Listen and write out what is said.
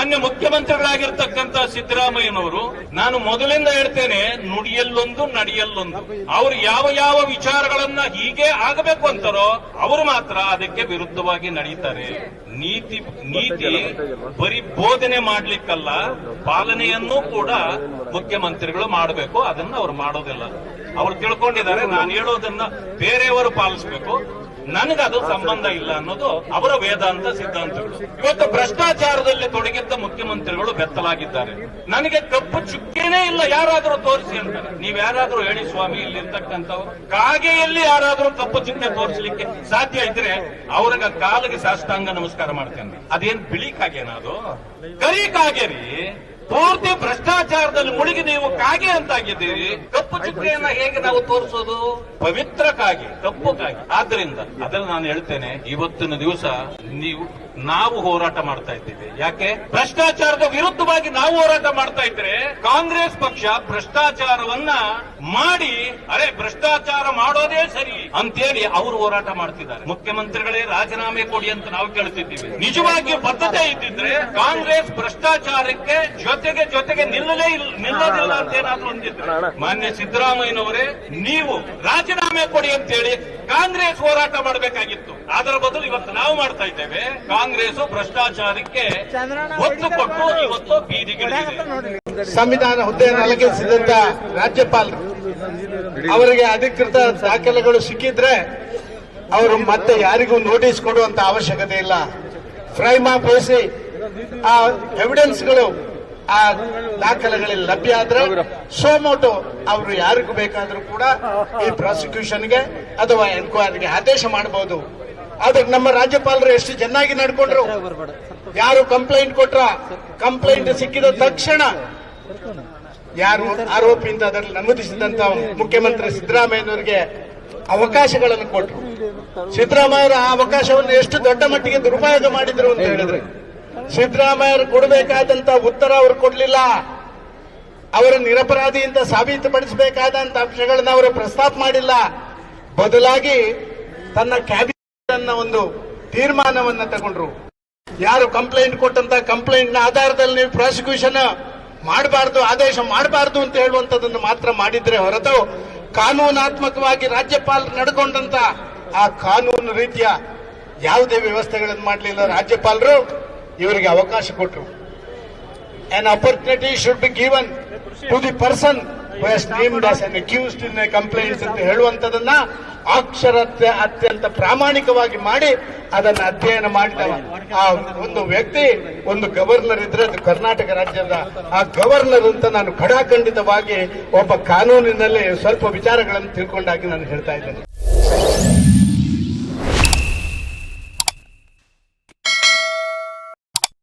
ಮಾನ್ಯ ಮುಖ್ಯಮಂತ್ರಿಗಳಾಗಿರ್ತಕ್ಕಂತ ಸಿದ್ದರಾಮಯ್ಯನವರು, ನಾನು ಮೊದಲಿಂದ ಹೇಳ್ತೇನೆ, ನುಡಿಯಲ್ಲೊಂದು, ನಡೆಯಲ್ಲೊಂದು. ಅವರು ಯಾವ ಯಾವ ವಿಚಾರಗಳನ್ನ ಹೀಗೆ ಆಗಬೇಕು ಅಂತಾರೋ, ಅವರು ಮಾತ್ರ ಅದಕ್ಕೆ ವಿರುದ್ಧವಾಗಿ ನಡೀತಾರೆ. ನೀತಿ ನೀತಿ ಬರೀ ಬೋಧನೆ ಮಾಡ್ಲಿಕ್ಕಲ್ಲ, ಪಾಲನೆಯನ್ನೂ ಕೂಡ ಮುಖ್ಯಮಂತ್ರಿಗಳು ಮಾಡಬೇಕು. ಅದನ್ನ ಅವ್ರು ಮಾಡೋದಿಲ್ಲ. ಅವ್ರು ತಿಳ್ಕೊಂಡಿದ್ದಾರೆ, ನಾನು ಹೇಳೋದನ್ನ ಬೇರೆಯವರು ಪಾಲಿಸಬೇಕು. ನನಗದು ಸಂಬಂಧ ಇಲ್ಲ ಅನ್ನೋದು ಅವರ ವೇದಾಂತ ಸಿದ್ಧಾಂತಗಳು. ಇವತ್ತು ಭ್ರಷ್ಟಾಚಾರದಲ್ಲಿ ತೊಡಗಿದ್ದ ಮುಖ್ಯಮಂತ್ರಿಗಳು ಬೆತ್ತಲಾಗಿದ್ದಾರೆ. ನನಗೆ ಕಪ್ಪು ಚುಕ್ಕೇನೇ ಇಲ್ಲ, ಯಾರಾದರೂ ತೋರಿಸಿ ಅಂತ ನೀವ್ ಯಾರಾದ್ರೂ ಹೇಳಿ, ಸ್ವಾಮಿ ಇಲ್ಲಿರ್ತಕ್ಕಂಥವ್ರು ಕಾಗೆಯಲ್ಲಿ ಯಾರಾದ್ರೂ ಕಪ್ಪು ಚುಕ್ಕೆ ತೋರಿಸಲಿಕ್ಕೆ ಸಾಧ್ಯ ಇದ್ರೆ ಅವ್ರಿಗೆ ಕಾಲಿಗೆ ಸಾಷ್ಟಾಂಗ ನಮಸ್ಕಾರ ಮಾಡ್ತೇನೆ. ಅದೇನ್ ಬಿಳಿ ಕಾಗೆನಾ ಅದು? ಕರಿ ಕಾಗೆ ರೀ. ಪೂರ್ತಿ ಭ್ರಷ್ಟಾಚಾರದಲ್ಲಿ ಮುಳುಗಿ ನೀವು ಕಾಗೆ ಅಂತಾಗಿದ್ದೀರಿ. ಕಪ್ಪು ಚುಕ್ಕೆಯನ್ನ ಹೇಗೆ ನಾವು ತೋರಿಸೋದು? ಪವಿತ್ರ ಕಾಗೆ ಕಪ್ಪು ಕಾಗೆ ಆದ್ರಿಂದ ಅದನ್ನ ನಾನು ಹೇಳ್ತೇನೆ, ಇವತ್ತಿನ ದಿವಸ ನೀವು, ನಾವು ಹೋರಾಟ ಮಾಡ್ತಾ ಇದ್ದೀವಿ. ಯಾಕೆ? ಭ್ರಷ್ಟಾಚಾರದ ವಿರುದ್ಧವಾಗಿ ನಾವು ಹೋರಾಟ ಮಾಡ್ತಾ ಇದ್ರೆ ಕಾಂಗ್ರೆಸ್ ಪಕ್ಷ ಭ್ರಷ್ಟಾಚಾರವನ್ನ ಮಾಡಿ, ಅರೆ, ಭ್ರಷ್ಟಾಚಾರ ಮಾಡೋದೇ ಸರಿ ಅಂತೇಳಿ ಅವರು ಹೋರಾಟ ಮಾಡ್ತಿದ್ದಾರೆ. ಮುಖ್ಯಮಂತ್ರಿಗಳೇ ರಾಜೀನಾಮೆ ಕೊಡಿ ಅಂತ ನಾವು ಕೇಳ್ತಿದ್ದೀವಿ. ನಿಜವಾಗಿ ಬದ್ಧತೆ ಇದ್ದಿದ್ರೆ ಕಾಂಗ್ರೆಸ್ ಭ್ರಷ್ಟಾಚಾರಕ್ಕೆ ಜೊತೆಗೆ ಜೊತೆಗೆ ನಿಲ್ಲಲೇ ಇಲ್ಲ ನಿಲ್ಲೋದಿಲ್ಲ ಅಂತ ಏನಾದ್ರು ಒಂದಿದ್ರು ಮಾನ್ಯ ಸಿದ್ದರಾಮಯ್ಯನವರೇ ನೀವು ರಾಜೀನಾಮೆ ಕೊಡಿ ಅಂತೇಳಿ ಕಾಂಗ್ರೆಸ್ ಹೋರಾಟ ಮಾಡಬೇಕಾಗಿತ್ತು. ಅದರ ಬದಲು ಇವತ್ತು ನಾವು ಮಾಡ್ತಾ ಇದ್ದೇವೆ. ಕಾಂಗ್ರೆಸ್ ಭ್ರಷ್ಟಾಚಾರಕ್ಕೆ ಒತ್ತು ಕೊಟ್ಟು ಇವತ್ತು ಬೀದಿಗೆ ಸಂವಿಧಾನ ಹುದ್ದೆಯನ್ನು ಅಲಂಕರಿಸಿದಂತ ರಾಜ್ಯಪಾಲರು ಅವರಿಗೆ ಅಧಿಕೃತ ದಾಖಲೆಗಳು ಸಿಕ್ಕಿದ್ರೆ ಅವರು ಮತ್ತೆ ಯಾರಿಗೂ ನೋಟಿಸ್ ಕೊಡುವಂತ ಅವಶ್ಯಕತೆ ಇಲ್ಲ. ಫ್ರೈಮಾ ಬೇಸಿ ಆ ಎವಿಡೆನ್ಸ್ಗಳು ಆ ದಾಖಲೆಗಳಲ್ಲಿ ಲಭ್ಯ ಆದ್ರೆ ಸೋಮೋಟೋ ಅವರು ಯಾರಿಗೂ ಬೇಕಾದ್ರೂ ಕೂಡ ಈ ಪ್ರಾಸಿಕ್ಯೂಷನ್ಗೆ ಅಥವಾ ಎನ್ಕ್ವೈರಿಗೆ ಆದೇಶ ಮಾಡಬಹುದು. ಆದ್ರೆ ನಮ್ಮ ರಾಜ್ಯಪಾಲರು ಎಷ್ಟು ಚೆನ್ನಾಗಿ ನಡ್ಕೊಂಡ್ರು. ಯಾರು ಕಂಪ್ಲೇಂಟ್ ಕೊಟ್ರ ಕಂಪ್ಲೇಂಟ್ ಸಿಕ್ಕಿದ ತಕ್ಷಣ ಯಾರು ಆರೋಪಿ ಅದರಲ್ಲಿ ನಮೂದಿಸಿದಂತ ಮುಖ್ಯಮಂತ್ರಿ ಸಿದ್ದರಾಮಯ್ಯನವರಿಗೆ ಅವಕಾಶಗಳನ್ನು ಕೊಟ್ಟರು ಸಿದ್ದರಾಮಯ್ಯ ಆ ಅವಕಾಶವನ್ನು ಎಷ್ಟು ದೊಡ್ಡ ಮಟ್ಟಿಗೆ ದುರುಪಯೋಗ ಮಾಡಿದ್ರು ಅಂತ ಹೇಳಿದ್ರೆ. ಸಿದ್ದರಾಮಯ್ಯರು ಕೊಡಬೇಕಾದಂತ ಉತ್ತರ ಅವರು ಕೊಡಲಿಲ್ಲ. ಅವರ ನಿರಪರಾಧಿಯಿಂದ ಅಂತ ಸಾಬೀತುಪಡಿಸಬೇಕಾದಂತ ಅಂಶಗಳನ್ನ ಅವರು ಪ್ರಸ್ತಾಪ ಮಾಡಿಲ್ಲ. ಬದಲಾಗಿ ತನ್ನ ಕ್ಯಾಬಿನೆಟ್ ಅನ್ನ ಒಂದು ತೀರ್ಮಾನವನ್ನು ತಗೊಂಡ್ರು. ಯಾರು ಕಂಪ್ಲೇಂಟ್ ಕೊಟ್ಟಂತ ಕಂಪ್ಲೇಂಟ್ನ ಆಧಾರದಲ್ಲಿ ನೀವು ಪ್ರಾಸಿಕ್ಯೂಷನ್ ಮಾಡಬಾರ್ದು, ಆದೇಶ ಮಾಡಬಾರ್ದು ಅಂತ ಹೇಳುವಂತದನ್ನು ಮಾತ್ರ ಮಾಡಿದ್ರೆ ಹೊರತು ಕಾನೂನಾತ್ಮಕವಾಗಿ ರಾಜ್ಯಪಾಲರು ನಡ್ಕೊಂಡಂತ ಆ ಕಾನೂನು ರೀತಿಯ ಯಾವುದೇ ವ್ಯವಸ್ಥೆಗಳನ್ನು ಮಾಡಲಿಲ್ಲ ರಾಜ್ಯಪಾಲರು. ಇವರಿಗೆ ಅವಕಾಶ ಕೊಟ್ಟರು. An opportunity should be given to the person who has named ಅಂತ ಹೇಳುವಂತದನ್ನ ಅಕ್ಷರ ಅತ್ಯಂತ ಪ್ರಾಮಾಣಿಕವಾಗಿ ಮಾಡಿ ಅದನ್ನ ಅಧ್ಯಯನ ಮಾಡಿದ ಆ ಒಂದು ವ್ಯಕ್ತಿ, ಒಂದು ಗವರ್ನರ್ ಇದ್ರೆ ಅದು ಕರ್ನಾಟಕ ರಾಜ್ಯದ ಆ ಗವರ್ನರ್ ಅಂತ ನಾನು ಖಡಾಖಂಡಿತವಾಗಿ ಒಬ್ಬ ಕಾನೂನಿನಲ್ಲಿ ಸ್ವಲ್ಪ ವಿಚಾರಗಳನ್ನು ತಿಳ್ಕೊಂಡಾಗಿ ನಾನು ಹೇಳ್ತಾ ಇದ್ದೇನೆ.